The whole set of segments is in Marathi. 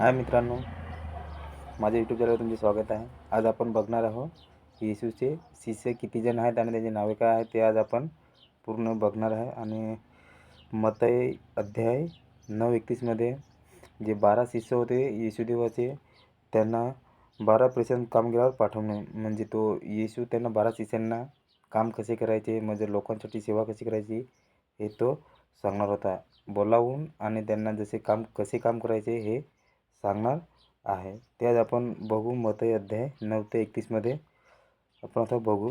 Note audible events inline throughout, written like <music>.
हाय मित्रांनो माझ्या यूट्यूब चॅनलवर तुमचे स्वागत आहे. आज आपण बघणार आहोत येशूचे शिष्य किती जण आहेत आणि त्यांची नावे काय आहेत ते आज आपण पूर्ण बघणार आहे. आणि मतय अध्याय नऊ एकतीसमध्ये जे बारा शिष्य होते येशूदेवाचे त्यांना बारा प्रेषण कामगिरीवर पाठवणे. म्हणजे तो येशू त्यांना बारा शिष्यांना काम कसे करायचे म्हणजे लोकांसाठी सेवा कशी करायची हे तो सांगणार होता. बोलावून आणि त्यांना जसे काम कसे काम करायचे हे सांगणार आहे. ते आज आपण बघू. मतय अध्याय नऊ ते एकतीसमध्ये आपण आता बघू.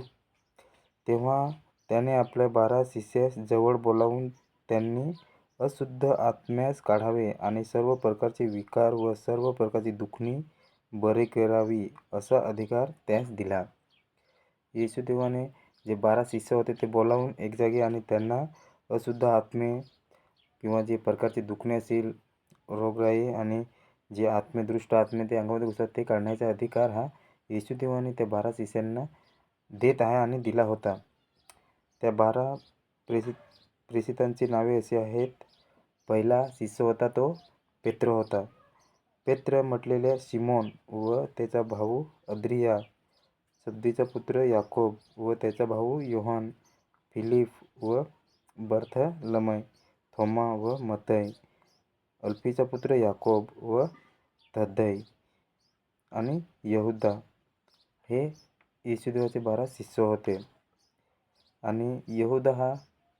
तेव्हा त्याने आपल्या बारा शिष्यास जवळ बोलावून त्यांनी अशुद्ध आत्म्यास काढावे आणि सर्व प्रकारचे विकार व सर्व प्रकारची दुखणी बरे करावी असा अधिकार त्यास दिला. येशुदेवाने जे बारा शिष्य होते ते बोलावून एक जागी आणि त्यांना अशुद्ध आत्मे किंवा जे प्रकारचे दुखणे असेल रोगराई आणि जे आत्मदृष्ट आत्मे ते अंगामध्ये घुसतात ते काढण्याचा अधिकार हा येशुदेवाने त्या बारा शिष्यांना देत आहे आणि दिला होता. त्या बारा प्रेषित प्रेषितांची नावे अशी आहेत. पहिला शिष्य होता तो पेत्र होता. पेत्र म्हटलेल्या सिमोन व त्याचा भाऊ अद्रिया सब्दीचा पुत्र याकोब व त्याचा भाऊ योहान फिलिप व बर्थलमय थोमा व मतय अल्फीचा पुत्र याकोब व तद्दय आणि यहुदा हे येशुदेवाचे बारा शिष्य होते. आणि यहुदा हा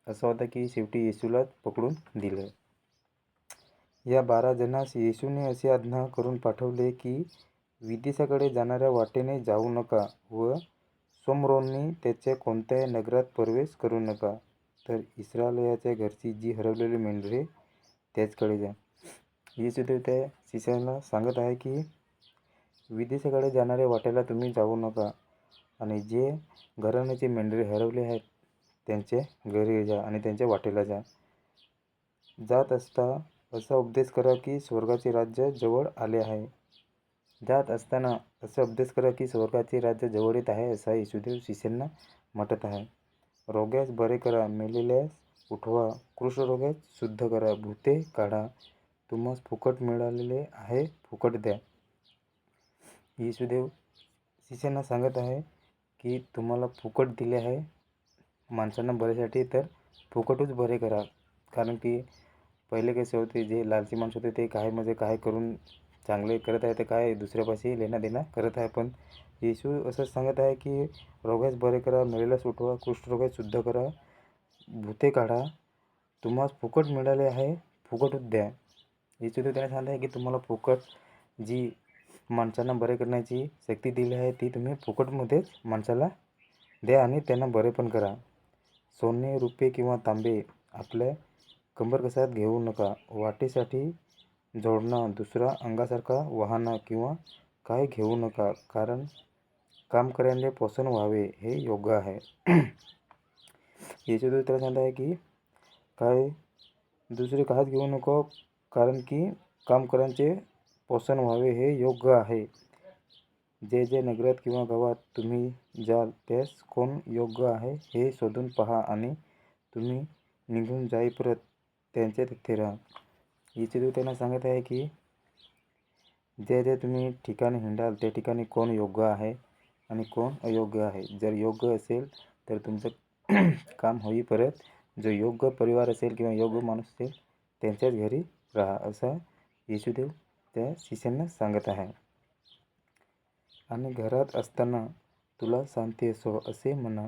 असा होता की शेवटी येशूला पकडून दिले. या बारा जणांस येशूने अशी आज्ञा करून पाठवले की विदेशाकडे जाणाऱ्या वाटेने जाऊ नका व सोमरोननी त्याच्या कोणत्याही नगरात प्रवेश करू नका तर इस्रालयाच्या घरची जी हरवलेली मेंढरे त्याचकडे जा. येशूदेव त्या शिष्याला सांगत आहे की विदेशाकडे जाणाऱ्या वाटेला तुम्ही जाऊ नका आणि जे घराण्याचे मेंढरे हरवले आहेत त्यांचे घरी जा आणि त्यांच्या वाटेला जा. जात असता असा उपदेश करा की स्वर्गाचे राज्य जवळ आले आहे. जात असताना असा उपदेश करा की स्वर्गाचे राज्य जवळ येत आहे असा येशुदेव शिष्यांना म्हटत आहे. रोग्यास बरे करा मेलेल्यास उठवा कृष्णरोग्यास शुद्ध करा भूते काढा तुम्हास फुकट मिळालेले आहे फुकट द्या. येशुदेव शिष्यांना सांगत आहे की तुम्हाला फुकट दिले आहे माणसांना भरेसाठी तर फुकटच बरे करा. कारण की पहिले कसे होते जे लालची माणसं होते ते काय म्हणजे काय करून चांगले करत आहे तर काय दुसऱ्यापाशी लेणं देणं करत आहे. पण येशू असं सांगत आहे की रोगास बरे करा मेलेल्यास उठवा कुष्ठरोगास शुद्ध करा भूते काढा. तुम्हास फुकट मिळाले आहे फुकटच द्या. येशू तर त्याने सांगत आहे की तुम्हाला फुकट जी माणसांना बरे करण्याची शक्ती दिली आहे ती तुम्ही फुकटमध्येच माणसाला द्या आणि त्यांना बरे पण करा. सोने रुपये किंवा तांबे आपल्या कंबर कसात घेऊ नका. वाटेसाठी जोडणं दुसरा अंगासारखा वाहनं किंवा काय घेऊ नका. कारण काम करण्याने पोषण व्हावे हे योग्य आहे. <clears throat> येशूदेव त्याला सांगत आहे की काय दुसरे काहीच घेऊ नको. कारण की काम करांचे पोषण व्हावे हे योग्य आहे. जे जे नगरात किंवा गावात तुम्ही जाल त्यास कोण योग्य आहे हे शोधून पहा आणि तुम्ही निघून जाई परत त्यांच्या तिथे राहा. येशुदेव त्यांना सांगत आहे की जे जे तुम्ही ठिकाणी हिंडाल त्या ठिकाणी कोण योग्य आहे आणि कोण अयोग्य आहे. जर योग्य असेल तर तुमचं <clears throat> काम होई परत जो योग्य परिवार असेल किंवा योग्य माणूस असेल त्यांच्याच घरी राहा असा येशुदेव त्या शिष्यांना सांगत आहे. आणि घरात असताना तुला शांती असो असे म्हणा.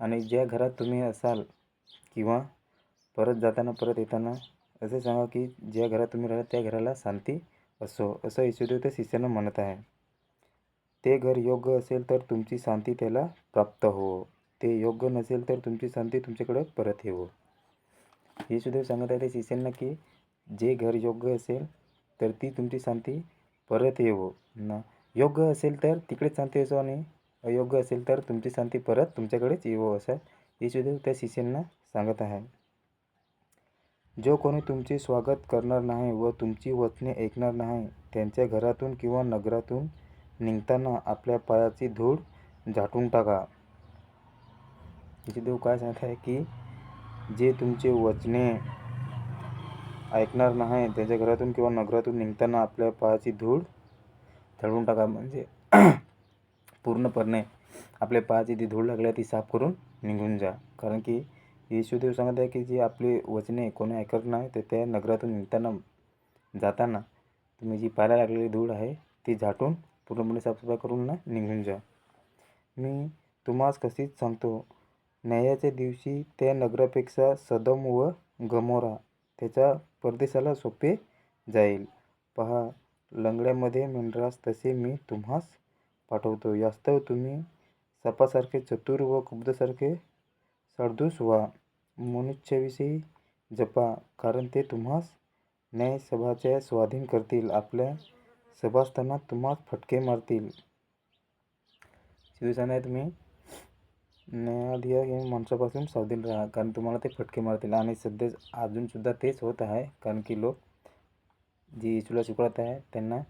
आणि ज्या घरात तुम्ही असाल किंवा परत जाताना परत येताना असे सांगा की ज्या घरात तुम्ही राहिला त्या घराला शांती असो असं येशुदेव त्या शिष्यांना म्हणत आहे. ते घर योग्य असेल तर तुमची शांती त्याला प्राप्त हो. ते योग्य नसेल तर तुमची शांती तुमच्याकडे परत येवो. येशुदेव सांगत आहे त्या शिष्यांना की जे घर योग्य असेल तर ती तुमची शांती परत येवो. ना योग्य असेल तर तिकडेच शांती असो आणि अयोग्य असेल तर तुमची शांती परत तुमच्याकडेच येवो असं येशुदेव त्या शिष्यांना सांगत आहे जो कोणी तुमचे स्वागत करणार नाही व तुमची वचने ऐकणार नाही त्यांच्या घरातून किंवा नगरातून निघताना आपल्या पायाची धूळ झाटून टाका. येशुदेव काय सांगत आहे की जे तुमचे वचने ऐकणार नाही त्यांच्या घरातून किंवा नगरातून निघताना आपल्या पायाची धूळ झडवून टाका. म्हणजे <clears throat> पूर्णपणे आपल्या पायाची जी धूळ लागल्या ती साफ करून निघून जा. कारण की येशूदेव सांगत आहे की जी आपली वचने कोणी ऐकत नाही तर त्या नगरातून निघताना जाताना तुम्ही जी पायाला लागलेली धूळ आहे ती झाटून पूर्णपणे साफसफाई करून ना निघून जा. मी तुम्हास कशीच सांगतो न्यायाच्या दिवशी त्या नगरापेक्षा सदम व गमोरा त्याच्या परदेशाला सोपे जाईल. पहा लंगड्यामध्ये मेंढरास तसे मी तुम्हास पाठवतो. यास्तव तुम्ही सपासारखे चतुर व कुब्दसारखे सरदूस व्हा. मनुष्याविषयी जपा कारण ते तुम्हास न्यायसभाच्या स्वाधीन करतील. आपल्या सभास्थानात तुम्हास फटके मारतील. शिवसेना तुम्ही न्यायालय हे माणसापासून सावधील राहा कारण तुम्हाला ते फटके मारतील. आणि सध्या अजूनसुद्धा तेच होत आहे कारण की लोक जी येशूला शिकवत आहे त्यांना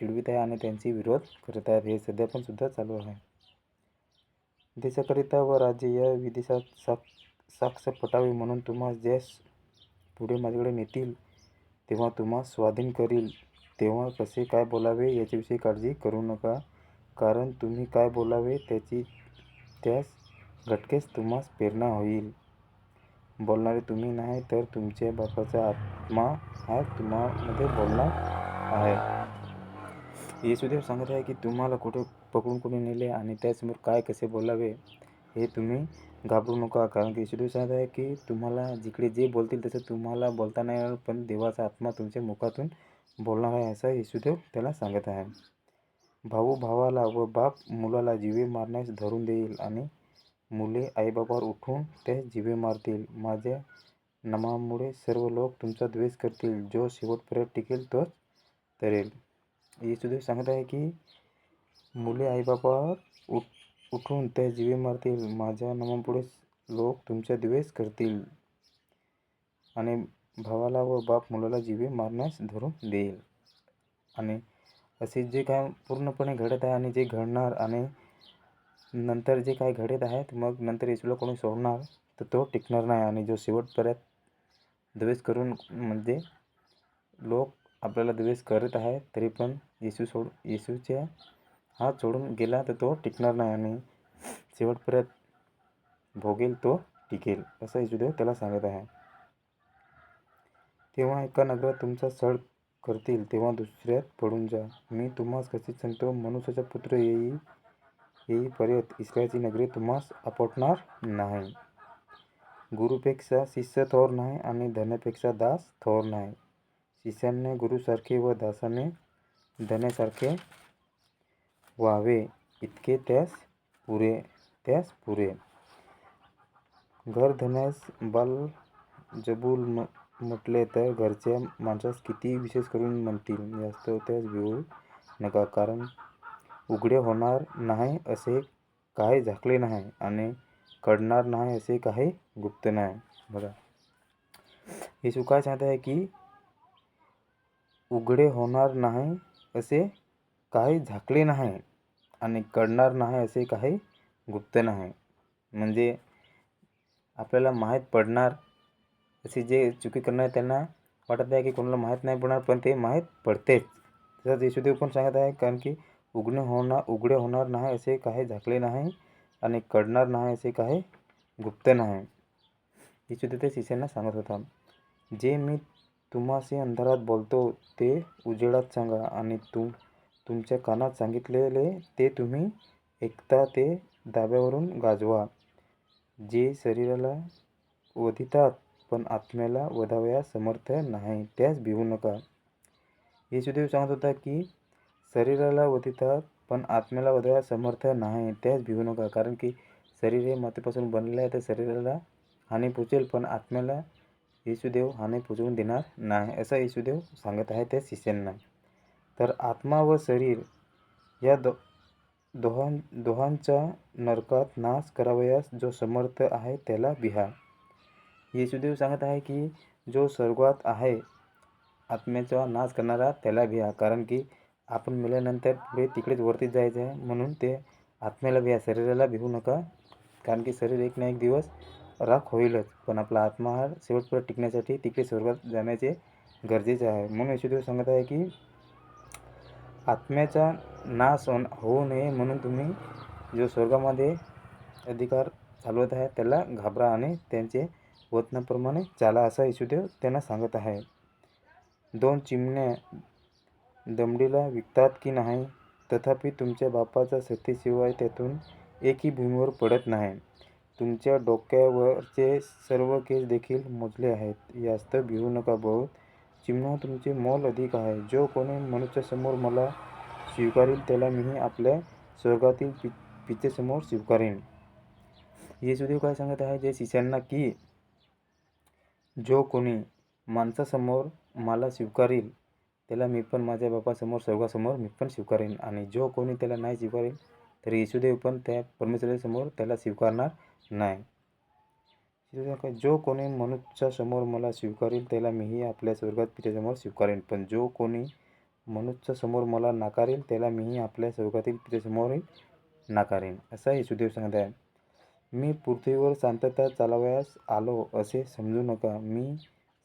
चिडवित आहे आणि त्यांची विरोध करत आहेत. हे सध्या पण सुद्धा चालू आहे. देशाकरिता व राज्य या विदेशात साक्ष साक्ष पटावी म्हणून तुम्हा ज्या पुढे माझ्याकडे नेतील तेव्हा तुम्हा स्वाधीन करील. तेव्हा कसे काय बोलावे याच्याविषयी काळजी करू नका कारण तुम्ही काय बोलावे त्याची त्यास घटकेस तुम्हास प्रेरणा होईल. बोलणारे तुम्ही नाही तर तुमच्या बापाचा आत्मा हा तुम्हामध्ये बोलणार आहे. येशुदेव सांगत आहे की तुम्हाला कुठे पकडून कुठे नेले आणि त्यासमोर काय कसे बोलावे हे तुम्ही घाबरू नका. कारण की येशुदेव सांगत आहे की तुम्हाला जिकडे जे बोलतील तसं तुम्हाला बोलता नाही येणार पण देवाचा आत्मा तुमच्या मुखातून बोलणार आहे असं येशुदेव त्याला सांगत आहे. भाऊ भावाला व बाप मुलाला जीवे मारण्यास धरून देईल आणि मुले आईबापावर उठून ते जिवे मारतील. माझ्या नामामुळे सर्व लोक तुमचा द्वेष करतील. जो शेवटपर्यंत टिकेल तोच तरेल. येशुदेव सांगत आहे की मुले आईबापावर उठ उठून ते जिवे मारतील. माझ्या नमामुळे लोक तुमचा द्वेष करतील आणि भावाला व बाप मुलाला जिवे मारण्यास धरून देईल. आणि असे जे काय पूर्णपणे घडत आहे आणि जे घडणार आणि नंतर जे काही घडत आहेत मग नंतर येशूला कोणी सोडणार तर तो टिकणार नाही आणि जो शेवटपर्यंत द्वेष करून म्हणजे लोक आपल्याला द्वेष करत आहे तरी पण येशू सोड येशूच्या हात सोडून गेला तर तो टिकणार नाही आणि शेवटपर्यंत भोगेल तो टिकेल असं येशूदेव त्याला सांगत आहे. तेव्हा एका नगरात तुमचा सळ करतील तेव्हा दुसऱ्यात पडून जा. मी तुम्हास कसे सांगतो मनुष्याचा पुत्र येईल ही येईपर्यंत इस्रायलची नगरी तुम्हास आपटणार नाही. गुरुपेक्षा शिष्य थोर नाही आणि धनापेक्षा दास थोर नाही. शिष्याने गुरुसारखे व दासाने धन्यासारखे व्हावे. इतके त्यास पुरे त्यास पुरे. घर धन्यास बाल जबूल म म्हटले तर घरच्या माणसास किती विशेष करून म्हणतील? जास्त त्यास भिवू नका. कारण उघडे होणार नाही असे काही झाकले नाही आणि कळणार नाही असे काही गुप्त नाही. बघा. येशू काय सांगत आहे की उघडे होणार नाही असे काही झाकले नाही आणि कळणार नाही असे काही गुप्त नाही. म्हणजे आपल्याला माहीत पडणार असे जे चुकी करणार त्यांना वाटत आहे की कोणाला माहीत नाही पडणार पण ते माहीत पडतेच. तसंच येशूदेव पण सांगत आहे कारण की उघडे होणार उघडे होणार नाही असे काही झाकले नाही आणि कळणार नाही असे काही गुप्त नाही. येशूदेव ते शिष्यांना सांगत होता जे मी तुम्हाशी अंधारात बोलतो ते उजेडात सांगा आणि तुम तुमच्या कानात सांगितलेले ते तुम्ही एकता ते दाब्यावरून गाजवा. जे शरीराला वधितात पण आत्म्याला वधावया समर्थ नाही त्यास भिवू नका. येशुदेव सांगत होता की शरीराला वधितात पण आत्म्याला वधावयास समर्थ नाही. तेच भिवू नका कारण की शरीर हे मातेपासून बनलेलं आहे. तर शरीराला हानी पोचेल पण आत्म्याला येशुदेव हानी पोचवून देणार नाही असं येशुदेव सांगत आहे त्या शिष्यांना. तर आत्मा व शरीर या दो दोहां दोहांचा नरकात नाश करावयास जो समर्थ आहे त्याला बिहा येशुदेव सांगत आहे की जो स्वर्गात आहे आत्म्याचा नाश करणारा त्याला भिया कारण की आपण मेल्यानंतर पुढे तिकडेच वरतीच जायचं आहे म्हणून ते आत्म्याला भिया शरीराला भिवू नका. कारण की शरीर एक ना एक दिवस राख होईलच. पण आपला आत्मा हा शेवटपर्यंत टिकण्यासाठी तिकडे स्वर्गात जाण्याचे गरजेचे आहे. म्हणून येशूदेव सांगत आहे की आत्म्याचा नाश होण होऊ नये म्हणून तुम्ही जो स्वर्गामध्ये अधिकार चालवत आहे त्याला घाबरा आणि त्यांचे वतनाप्रमाणे चाला असा यशुदेव त्यांना सांगत आहे. दोन चिमण्या दमडीला विकतात की नाही तथापि तुमच्या बापाचा सत्तेशिवाय त्यातून एकही भूमीवर पडत नाही. तुमच्या डोक्यावरचे सर्व केस देखील मोजले आहेत. यास्त भिवू नका बहुत चिमणा तुमचे मोल अधिक आहे. जो कोणी मनुष्यासमोर मला स्वीकारील त्याला मीही आपल्या स्वर्गातील पि पिचेसमोर स्वीकारेन. येसुदेव काय सांगत आहे? जे शिष्यांना की जो कोणी माणसासमोर मला स्वीकारील त्याला मी पण माझ्या बापासमोर स्वर्गासमोर मी पण स्वीकारेन. आणि जो कोणी त्याला नाही स्वीकारेल तर येशुदेव पण त्या परमेश्वरासमोर त्याला स्वीकारणार नाही. जो कोणी मनुष्यासमोर मला स्वीकारेल त्याला मीही आपल्या स्वर्गात पित्यासमोर स्वीकारेन. पण जो कोणी मनुष्यासमोर मला नाकारेल त्याला मीही आपल्या स्वर्गातील पित्यासमोरही नाकारेन. असा येशुदेव सांगत आहे. मी पृथ्वीवर शांतता चालवयास आलो असे समजू नका. मी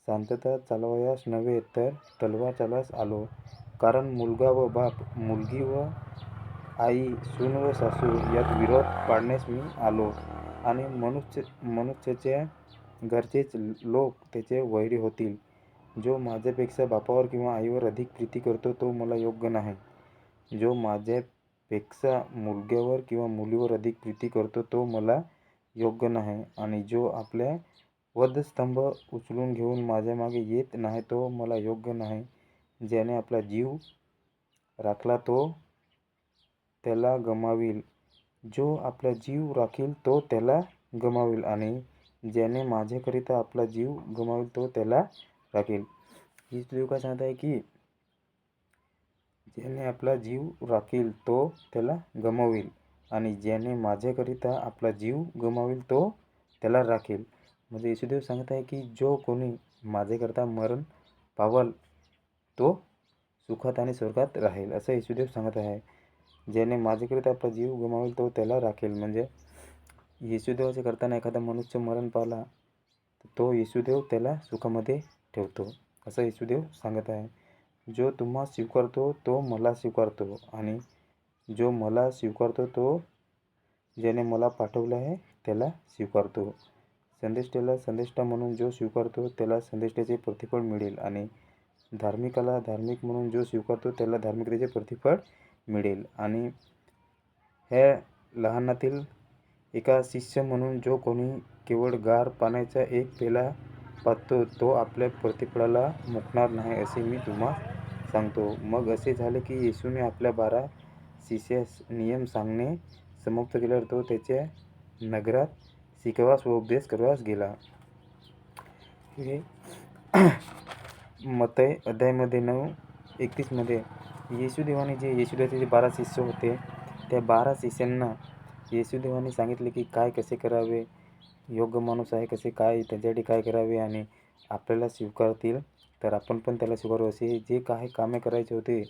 शांतता चालवयास नव्हे तर तलवार चालवास आलो. कारण मुलगा व बाप मुलगी व आई सून व सासू यात विरोध पाडण्यास मी आलो. आणि मनुष्य मनुष्याच्या घरचेच लोक त्याचे वैरी होतील. जो माझ्यापेक्षा बापावर किंवा आईवर अधिक प्रीती करतो तो मला योग्य नाही. जो माझ्यापेक्षा मुलग्यावर किंवा मुलीवर अधिक प्रीती करतो तो मला योग्य नाही. आणि जो आपल्या वधस्तंभ उचलून घेऊन माझ्या मागे येत नाही तो मला योग्य नाही. ज्याने आपला जीव राखला तो त्याला गमावील. जो आपला जीव राखील तो त्याला गमावील आणि ज्याने माझ्याकरिता आपला जीव गमावील तो त्याला राखील. हीच देव काय सांगत आहे की ज्याने आपला जीव राखील तो त्याला गमावील आणि ज्याने माझ्याकरिता आपला जीव गमावील तो त्याला राखील. म्हणजे येशुदेव सांगत आहे की जो कोणी माझेकरता मरण पावल तो सुखात आणि स्वर्गात राहील असं येशुदेव सांगत आहे. ज्याने माझ्याकरिता आपला जीव गमावेल तो त्याला राखेल. म्हणजे येशुदेवाचे करताना एखादा मनुष्य मरण पावला तो येशुदेव त्याला सुखामध्ये ठेवतो असं येशुदेव सांगत आहे. जो तुम्हा स्वीकारतो तो मला स्वीकारतो. आणि जो मला स्वीकारतो तो ज्याने मला पाठवलं आहे त्याला स्वीकारतो. संदेष्टेला संदेष्टा म्हणून जो स्वीकारतो त्याला संदेष्टाचे प्रतिफळ मिळेल. आणि धार्मिकाला धार्मिक म्हणून जो स्वीकारतो त्याला धार्मिकतेचे प्रतिफळ मिळेल. आणि ह्या लहानातील एका शिष्य म्हणून जो कोणी केवळ गार पाण्याचा एक पेला पाहतो तो आपल्या प्रतिफळाला मुकणार नाही असे मी तुम्हा सांगतो. मग असे झाले की येशूने आपल्या बारा शिष्यास नियम सांगणे समाप्त केल्यावर तो त्याच्या नगरात शिकवास व अभ्यास करवास गेला हे मतय अध्यायमध्ये नऊ एकतीसमध्ये येशूदेवाने जे येशूदेवाचे जे बारा शिष्य होते त्या बारा शिष्यांना येशूदेवाने सांगितले की काय कसे करावे योग्य माणूस आहे कसे काय त्यांच्यासाठी काय करावे आणि आपल्याला स्वीकारतील तर आपण पण त्याला स्वीकारू असे जे काही कामे करायचे होते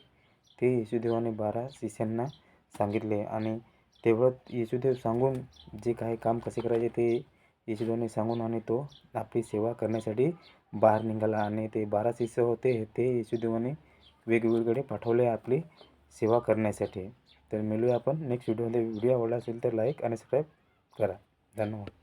ते येशुदेवाने बारा शिष्यांना सांगितले आणि तेवढं येशूदेव सांगून जे काही काम कसे करायचे ते येशूदेवाने सांगून आणि तो आपली सेवा करण्यासाठी बाहेर निघाला आणि ते बारा शिष्य होते ते येशूदेवाने वेगवेगळे पाठवले आपली सेवा करण्यासाठी. तर मिळूया आपण. नेक्स्ट व्हिडिओमध्ये व्हिडिओ आवडला असेल तर लाईक आणि सबस्क्राईब करा. धन्यवाद.